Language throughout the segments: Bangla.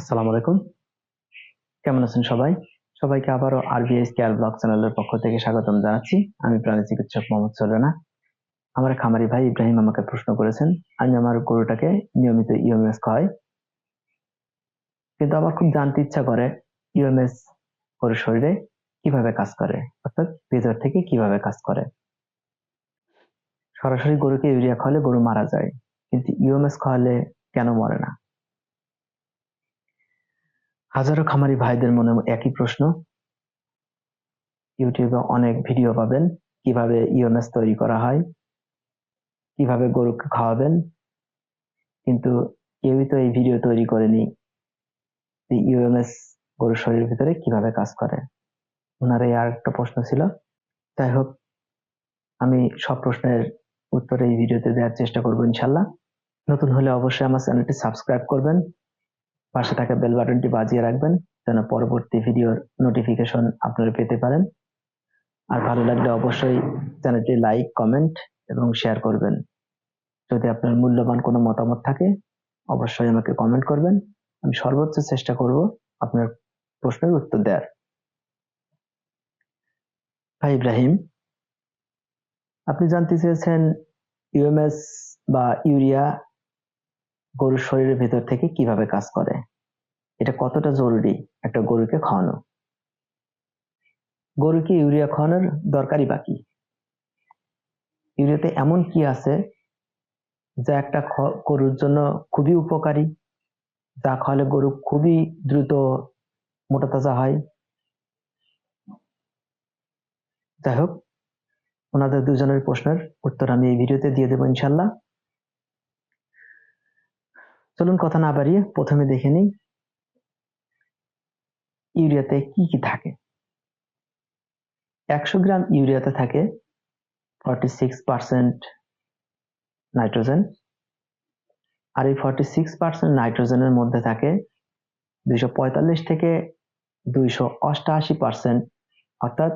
আসসালামু আলাইকুম। কেমন আছেন সবাই? সবাইকে আবারও আরবিএস কেয়ার ব্লগ চ্যানেলের পক্ষ থেকে স্বাগতম জানাচ্ছি। আমি প্রাণী চিকিৎসক মোহাম্মদ সলেনা আমার খামারি ভাই ইব্রাহিম আমাকে প্রশ্ন করেছেন, আমি আমার গরুটাকে নিয়মিত ইউএমএস খাওয়াই। কিন্তু আমার খুব জানতে ইচ্ছা করে ইউএমএস গরুর শরীরে কীভাবে কাজ করে, অর্থাৎ ভেতর থেকে কীভাবে কাজ করে। সরাসরি গরুকে ইউরিয়া খাওয়ালে গরু মারা যায়, কিন্তু ইউএমএস খাওয়ালে কেন মরে না? হাজারো খামারি ভাইদের মনে একই প্রশ্ন। ইউটিউবে অনেক ভিডিও পাবেন, কীভাবে ইউএমএস তৈরি করা হয়, কীভাবে গরুকে খাওয়াবেন। কিন্তু কেউই তো এই ভিডিও তৈরি করেনি ইউএমএস গরুর শরীরের ভিতরে কীভাবে কাজ করে। ওনার এই আর একটা প্রশ্ন ছিল। যাই হোক, আমি সব প্রশ্নের উত্তর এই ভিডিওতে দেওয়ার চেষ্টা করব ইনশাল্লাহ। নতুন হলে অবশ্যই আমার চ্যানেলটি সাবস্ক্রাইব করবেন। পাশে থাকা বেল বাটনটি বাজিয়ে রাখবেন, যেন পরবর্তী ভিডিওর নোটিফিকেশন আপনারা পেতে পারেন। আর ভালো লাগলে অবশ্যই চ্যানেলটি লাইক কমেন্ট এবং শেয়ার করবেন। যদি আপনার মূল্যবান কোনো মতামত থাকে, অবশ্যই আমাকে কমেন্ট করবেন। আমি সর্বোচ্চ চেষ্টা করব আপনার প্রশ্নের উত্তর দেওয়ার ভাই ইব্রাহিম, আপনি জানতে চেয়েছেন ইউএমএস বা ইউরিয়া গরুর শরীরের ভেতর থেকে কীভাবে কাজ করে? এটা কতটা জরুরি একটা গরুকে খাওয়ানো? গরুকে ইউরিয়া খাওয়ানোর দরকারই বাকি ইউরিয়াতে এমন কি আছে যা একটা গরুর জন্য খুবই উপকারী, যা খাওয়ালে গরু খুবই দ্রুত মোটা তাজা হয়? যাই হোক, ওনাদের দুজনের প্রশ্নের উত্তর আমি এই ভিডিওতে দিয়ে দেবো ইনশাল্লাহ। চলুন কথা না বাড়িয়ে প্রথমে দেখে নিই ইউরিয়াতে কি কি থাকে। একশো গ্রাম ইউরিয়াতে থাকে ফর্টি সিক্স পার্সেন্ট নাইট্রোজেন আর এই ফর্টি সিক্স পার্সেন্ট নাইট্রোজেনের মধ্যে থাকে দুইশো পঁয়তাল্লিশ থেকে দুইশো অষ্টআশি পার্সেন্ট অর্থাৎ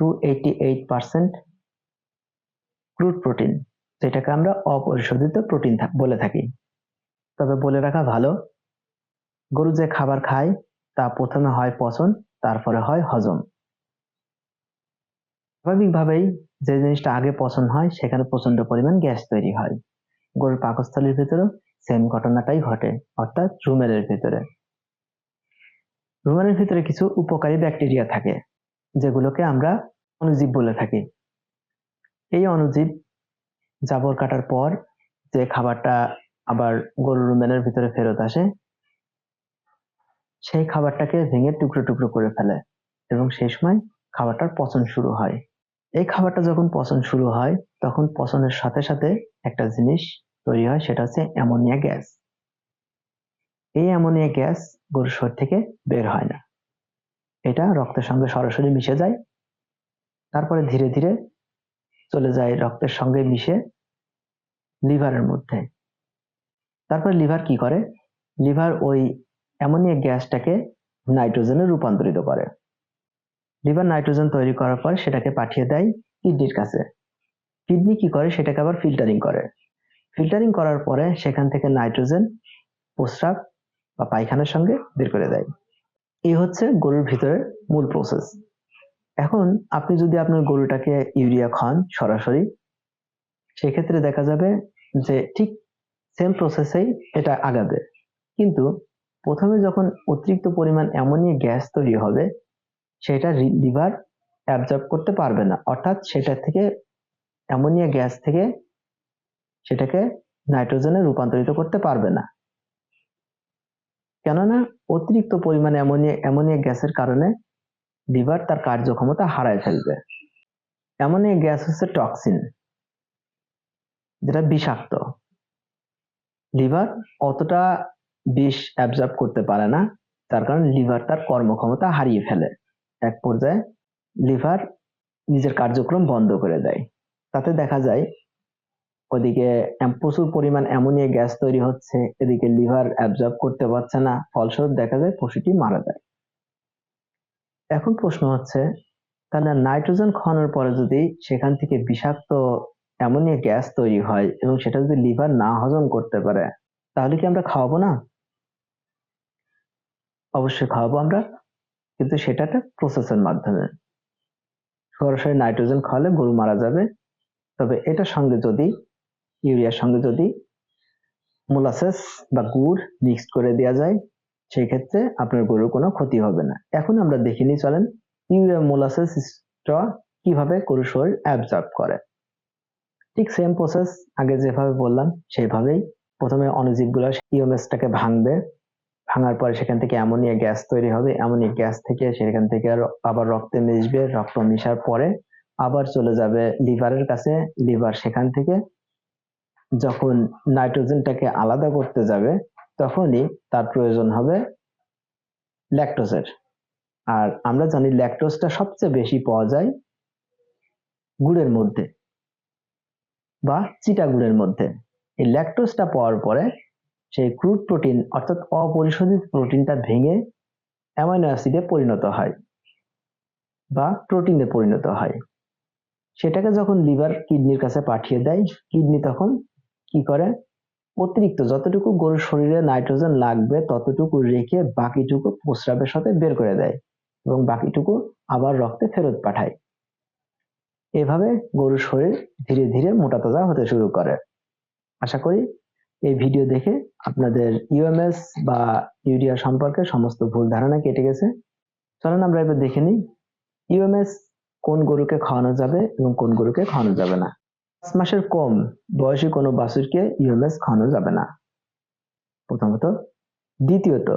two eighty eight percent crude protein যেটাকে আমরা অপরিশোধিত প্রোটিন বলে থাকি। তবে বলে রাখা ভালো, গরু যে খাবার খায়, তা প্রথমে হয় পচন, তারপরে হয় হজম। স্বাভাবিকভাবেই যে জিনিসটা আগে পচন হয়, সেখানে প্রচণ্ড পরিমাণ গ্যাস তৈরি হয়। গরুর পাকস্থলীর ভিতরেও সেম ঘটনাটাই ঘটে, অর্থাৎ রুমেলের ভিতরে। রুমেলের ভিতরে কিছু উপকারী ব্যাকটেরিয়া থাকে, যেগুলোকে আমরা অনুজীব বলে থাকি। এই অনুজীব জাবর কাটার পর যে খাবারটা আবার গরুর রুমেনের ভিতরে ফেরত আসে, সেই খাবারটাকে ভেঙে টুকরো টুকরো করে ফেলে এবং সেই সময় খাবারটার পচন শুরু হয়। এই খাবারটা যখন পচন শুরু হয়, তখন পচনের সাথে সাথে একটা জিনিস তৈরি হয়, সেটা হচ্ছে অ্যামোনিয়া গ্যাস। এই অ্যামোনিয়া গ্যাস গরুর শরীর থেকে বের হয় না। এটা রক্তের সঙ্গে সরাসরি মিশে যায়, তারপরে ধীরে ধীরে চলে যায় রক্তের সঙ্গে মিশে লিভারের মধ্যে। তারপরে লিভার কি করে? লিভার ওই অ্যামোনিয়া গ্যাসটাকে নাইট্রোজেনে রূপান্তরিত করে। লিভার নাইট্রোজেন তৈরি করার পর সেটাকে পাঠিয়ে দেয় কিডনির কাছে। কিডনি কি করে? সেটাকে আবার ফিল্টারিং করে। ফিল্টারিং করার পরে সেখান থেকে নাইট্রোজেন, প্রস্রাব বা পায়খানার সঙ্গে বের করে দেয়। এই হচ্ছে গরুর ভিতরে মূল প্রসেস এখন আপনি যদি আপনার গরুটাকে ইউরিয়া খান সরাসরি, সেক্ষেত্রে দেখা যাবে যে ঠিক সেম প্রসেসেই এটা আগাবে। কিন্তু প্রথমে যখন অতিরিক্ত পরিমাণ অ্যামোনিয়া গ্যাস তৈরি হবে, সেটা লিভার অ্যাবজর্ব করতে পারবে না। অর্থাৎ সেটা থেকে অ্যামোনিয়া গ্যাস থেকে সেটাকে নাইট্রোজেনে রূপান্তরিত করতে পারবে না। কেননা অতিরিক্ত পরিমাণে অ্যামোনিয়া অ্যামোনিয়া গ্যাসের কারণে লিভার তার কার্যক্ষমতা হারায় ফেলবে। অ্যামোনিয়া গ্যাস হচ্ছে টক্সিন যেটা বিষাক্ত। লিভার অতটা বিষ অ্যাবজর্ব করতে পারে না। তার কারণে লিভার তার কর্মক্ষমতা হারিয়ে ফেলে। এক পর্যায়ে লিভার নিজের কার্যক্রম বন্ধ করে দেয়। তাতে দেখা যায়, ওদিকে প্রচুর পরিমাণ অ্যামোনিয়া গ্যাস তৈরি হচ্ছে, এদিকে লিভার অ্যাবজর্ব করতে পারছে না, ফলস্বরূপ দেখা যায় পশুটি মারা যায়। এখন প্রশ্ন হচ্ছে, তাহলে নাইট্রোজেন খাওয়ানোর পরে যদি সেখান থেকে বিষাক্ত অ্যামোনিয়া গ্যাস তৈরি হয় এবং সেটা যদি লিভার না হজম করতে পারে, তাহলে কি আমরা খাওয়াবো না? অবশ্যই খাওয়াবো আমরা, কিন্তু সেটা একটা প্রসেসের মাধ্যমে। সরাসরি নাইট্রোজেন খাওয়ালে গরু মারা যাবে, তবে এটার সঙ্গে যদি, ইউরিয়ার সঙ্গে যদি মোলাসেস বা গুড় মিক্সড করে দেওয়া যায়, সেই ক্ষেত্রে আপনার গরুর কোনো ক্ষতি হবে না। এখন আমরা দেখিনি চলেন, ইউরিয়া মোলাসেসটা কীভাবে গরুর শরীর অ্যাবজর্ব করে। ঠিক সেম প্রসেস আগে যেভাবে বললাম সেভাবেই প্রথমে অণুজীবগুলো ইওমেসটাকে ভাঙবে। ভাঙার পরে সেখান থেকে অ্যামোনিয়া গ্যাস তৈরি হবে। অ্যামোনিয়া গ্যাস থেকে সেখান থেকে আবার রক্তে মিশবে। রক্ত মিশার পরে আবার চলে যাবে লিভারের কাছে। লিভার সেখান থেকে যখন নাইট্রোজেনটাকে আলাদা করতে যাবে, তখনই তার প্রয়োজন হবে ল্যাকটোজের। আর আমরা জানি ল্যাকটোজটা সবচেয়ে বেশি পাওয়া যায় গুড়ের মধ্যে। বা চিটা গুড়ের মধ্যে। এই ল্যাকটোজটা পাওয়ার পরে সেই ক্রুড প্রোটিন অর্থাৎ অপরিশোধিত প্রোটিনটা ভেঙে অ্যামাইনো অ্যাসিডে পরিণত হয় বা প্রোটিনে পরিণত হয়। সেটাকে যখন লিভার কিডনির কাছে পাঠিয়ে দেয় কিডনি তখন কি করে? অতিরিক্ত যতটুকু গরুর শরীরে নাইট্রোজেন লাগবে, ততটুকু রেখে বাকিটুকু প্রস্রাবের সাথে বের করে দেয় এবং বাকিটুকু আবার রক্তে ফেরত পাঠায়। এভাবে গরুর শরীর ধীরে ধীরে মোটা তাজা হতে শুরু করে। আশা করি এই ভিডিও দেখে আপনাদের ইউএমএস বা ইউরিয়া সম্পর্কে সমস্ত ভুল ধারণা কেটে গেছে। চলেন আমরা এবার দেখে নিই ইউএমএস কোন গরুকে খাওয়ানো যাবে এবং কোন গরুকে খাওয়ানো যাবে না। পাঁচ মাসের কম বয়সী কোনো বাছুরকে ইউএমএস খাওয়ানো যাবে না। প্রথমত। দ্বিতীয়ত,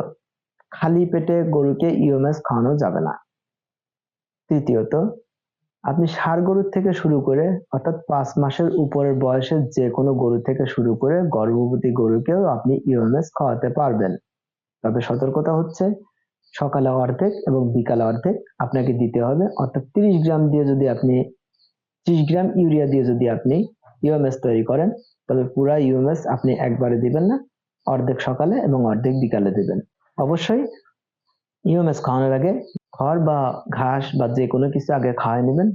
খালি পেটে গরুকে ইউএমএস খাওয়ানো যাবে না। তৃতীয়ত আপনি ষাঁড় গরুর থেকে শুরু করে, অর্থাৎ পাঁচ মাসের উপরের বয়সের যে কোনো গরু থেকে শুরু করে গর্ভবতী গরুকেও আপনি ইউএমএস খাওয়াতে পারবেন। তবে সতর্কতা হচ্ছে, সকালে অর্ধেক এবং বিকালে অর্ধেক আপনাকে দিতে হবে। অর্থাৎ তিরিশ গ্রাম দিয়ে যদি আপনি, ত্রিশ গ্রাম ইউরিয়া দিয়ে যদি আপনি ইউএমএস তৈরি করেন, তবে পুরা ইউএমএস আপনি একবারে দিবেন না, অর্ধেক সকালে এবং অর্ধেক বিকালে দিবেন। অবশ্যই ইউএমএস খাওয়ানোর আগে খড় বা ঘাস বা যে কোনো কিছু আগে খাওয়াই নেবেন,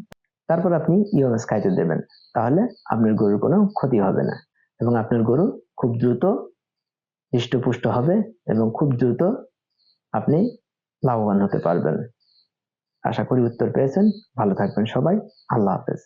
তারপর আপনি ইউএমএস খাইতে দেবেন। তাহলে আপনার গরুর কোনো ক্ষতি হবে না এবং আপনার গরু খুব দ্রুত হৃষ্টপুষ্ট হবে এবং খুব দ্রুত আপনি লাভবান হতে পারবেন। আশা করি উত্তর পেয়েছেন। ভালো থাকবেন সবাই। আল্লাহ হাফেজ।